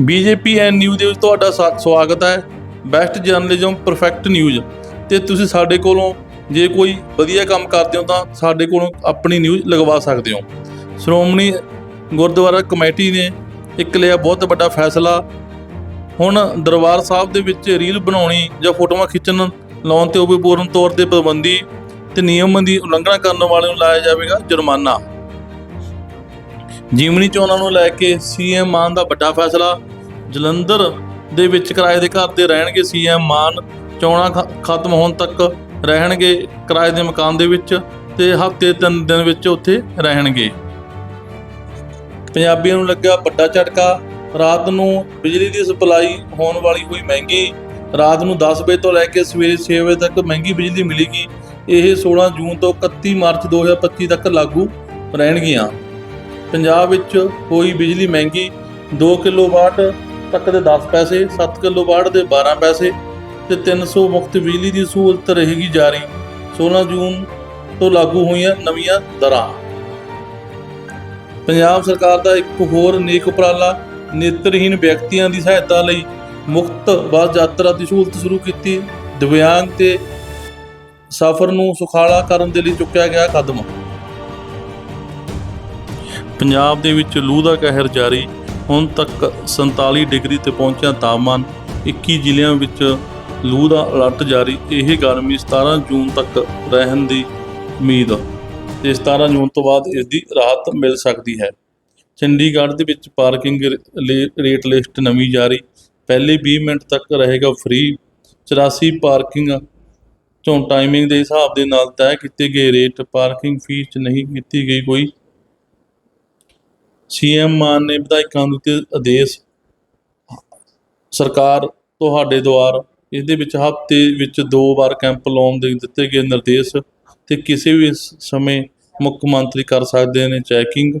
BJP ਐਨ news ਦੇ ਵਿੱਚ ਤੁਹਾਡਾ ਸਾ- ਸਵਾਗਤ ਹੈ। ਬੈਸਟ ਜਰਨਲਿਜ਼ਮ ਪਰਫੈਕਟ ਨਿਊਜ਼ ਤੇ ਤੁਸੀਂ ਸਾਡੇ ਕੋਲੋਂ ਜੇ ਕੋਈ ਵਧੀਆ ਕੰਮ ਕਰਦੇ ਹੋ ਤਾਂ ਸਾਡੇ ਕੋਲੋਂ ਆਪਣੀ ਨਿਊਜ਼ ਲਗਵਾ ਸਕਦੇ ਹੋ। ਸ਼੍ਰੋਮਣੀ ਗੁਰਦੁਆਰਾ ਕਮੇਟੀ ਨੇ ਇੱਕ ਲਿਆ ਬਹੁਤ ਵੱਡਾ ਫੈਸਲਾ। ਹੁਣ ਦਰਬਾਰ ਸਾਹਿਬ ਦੇ ਵਿੱਚ ਰੀਲ ਬਣਾਉਣੀ ਜਾਂ ਫੋਟੋਆਂ ਖਿੱਚਣ ਲਾਉਣ ਤੇ ਉਹ ਵੀ ਪੂਰਨ ਤੌਰ ਤੇ ਪਾਬੰਦੀ ਤੇ ਨਿਯਮਾਂ ਦੀ ਉਲੰਘਣਾ ਕਰਨ ਵਾਲੇ ਨੂੰ ਲਾਇਆ ਜਾਵੇਗਾ ਜੁਰਮਾਨਾ। ਜੀਵਨੀ ਚੋਣਾਂ ਨੂੰ ਲੈ ਕੇ ਸੀਐਮ ਮਾਨ ਦਾ ਵੱਡਾ ਫੈਸਲਾ, ਜਲੰਧਰ ਦੇ ਵਿੱਚ ਕਿਰਾਏ ਦੇ ਘਰ ਤੇ ਰਹਿਣਗੇ ਸੀਐਮ ਮਾਨ, ਚੋਣਾਂ ਖ- ਖਤਮ ਹੋਣ ਤੱਕ ਰਹਿਣਗੇ ਕਿਰਾਏ ਦੇ ਮਕਾਨ ਦੇ ਵਿੱਚ ਤੇ ਹਫ਼ਤੇ ਤਿੰਨ ਦਿਨ ਵਿੱਚ ਉੱਥੇ ਰਹਿਣਗੇ। ਪੰਜਾਬੀਆਂ ਨੂੰ ਲੱਗਾ ਵੱਡਾ ਝਟਕਾ, ਰਾਤ ਨੂੰ ਬਿਜਲੀ ਦੀ ਸਪਲਾਈ ਹੋਣ ਵਾਲੀ ਹੋਈ ਮਹਿੰਗੀ, ਰਾਤ ਨੂੰ 10 ਵਜੇ ਤੋਂ ਲੈ ਕੇ ਸਵੇਰੇ 6 ਵਜੇ ਤੱਕ ਮਹਿੰਗੀ ਬਿਜਲੀ ਮਿਲੇਗੀ, ਇਹ 16 ਜੂਨ ਤੋਂ 31 ਮਾਰਚ 2025 ਤੱਕ ਲਾਗੂ ਰਹਿਣਗੀਆਂ। ਪੰਜਾਬ ਵਿੱਚ ਹੋਈ ਬਿਜਲੀ ਮਹਿੰਗੀ 2 ਕਿਲੋਵਾਟ ਤੱਕ ਦੇ 10 ਪੈਸੇ 7 ਕਿਲੋਵਾਟ ਦੇ 12 ਪੈਸੇ ਤੇ 300 ਮੁਫਤ ਬਿਜਲੀ ਦੀ ਸਹੂਲਤ ਰਹੇਗੀ ਜਾਰੀ। 16 ਜੂਨ ਤੋਂ ਲਾਗੂ ਹੋਈਆਂ ਨਵੀਆਂ ਦਰਾਂ। ਪੰਜਾਬ ਸਰਕਾਰ ਦਾ ਇੱਕ ਹੋਰ ਨੇਕ ਉਪਰਾਲਾ ਨੇਤਰਹੀਨ ਵਿਅਕਤੀਆਂ ਦੀ ਸਹਾਇਤਾ ਲਈ ਮੁਫਤ ਬੱਸ ਯਾਤਰਾ ਦੀ ਸਹੂਲਤ ਸ਼ੁਰੂ ਕੀਤੀ। ਦਿਵਿਆਂਗ ਤੇ ਸਫ਼ਰ ਨੂੰ ਸੁਖਾਲਾ ਕਰਨ ਦੇ ਲਈ ਚੁੱਕਿਆ ਗਿਆ ਕਦਮ। ਪੰਜਾਬ ਦੇ ਵਿੱਚ ਲੂ ਦਾ ਕਹਿਰ ਜਾਰੀ। ਹੁਣ ਤੱਕ 47 ਡਿਗਰੀ ਤੇ ਪਹੁੰਚਿਆ ਤਾਪਮਾਨ 21 ਜ਼ਿਲ੍ਹਿਆਂ ਵਿੱਚ ਲੂ ਦਾ ਅਲਰਟ ਜਾਰੀ। ਇਹ ਗਰਮੀ 17 ਜੂਨ ਤੱਕ ਰਹਿਣ ਦੀ ਉਮੀਦ ਤੇ 17 ਜੂਨ ਤੋਂ ਬਾਅਦ ਇਸ ਦੀ ਰਾਹਤ ਮਿਲ ਸਕਦੀ ਹੈ। ਚੰਡੀਗੜ੍ਹ ਦੇ ਵਿੱਚ ਪਾਰਕਿੰਗ ਰੇ- ਰੇਟ ਲਿਸਟ ਨਵੀਂ ਜਾਰੀ। ਪਹਿਲੇ 20 ਮਿੰਟ ਤੱਕ ਰਹੇਗਾ ਫ੍ਰੀ। 84 ਪਾਰਕਿੰਗ ਤੋਂ ਟਾਈਮਿੰਗ ਦੇ ਹਿਸਾਬ ਦੇ ਨਾਲ ਤੈਅ ਕੀਤੇ ਗਏ ਰੇਟ। ਪਾਰਕਿੰਗ ਫੀਸ 'ਚ ਨਹੀਂ ਕੀਤੀ ਗਈ ਕੋਈ ਸੀਐਮ ਮਾਨ ਨੇ ਵਿਧਾਇਕਾਂ ਨੂੰ ਦਿੱਤੇ ਆਦੇਸ਼ ਸਰਕਾਰ ਤੁਹਾਡੇ ਦੁਆਰ ਇਹਦੇ ਵਿੱਚ ਹਫ਼ਤੇ ਵਿੱਚ ਦੋ ਵਾਰ ਕੈਂਪ ਲਾਉਣ ਦੇ ਦਿੱਤੇ ਗਏ ਨਿਰਦੇਸ਼ ਤੇ ਕਿਸੇ ਵੀ ਸਮੇਂ ਮੁੱਖ ਮੰਤਰੀ ਕਰ ਸਕਦੇ ਨੇ ਚੈਕਿੰਗ।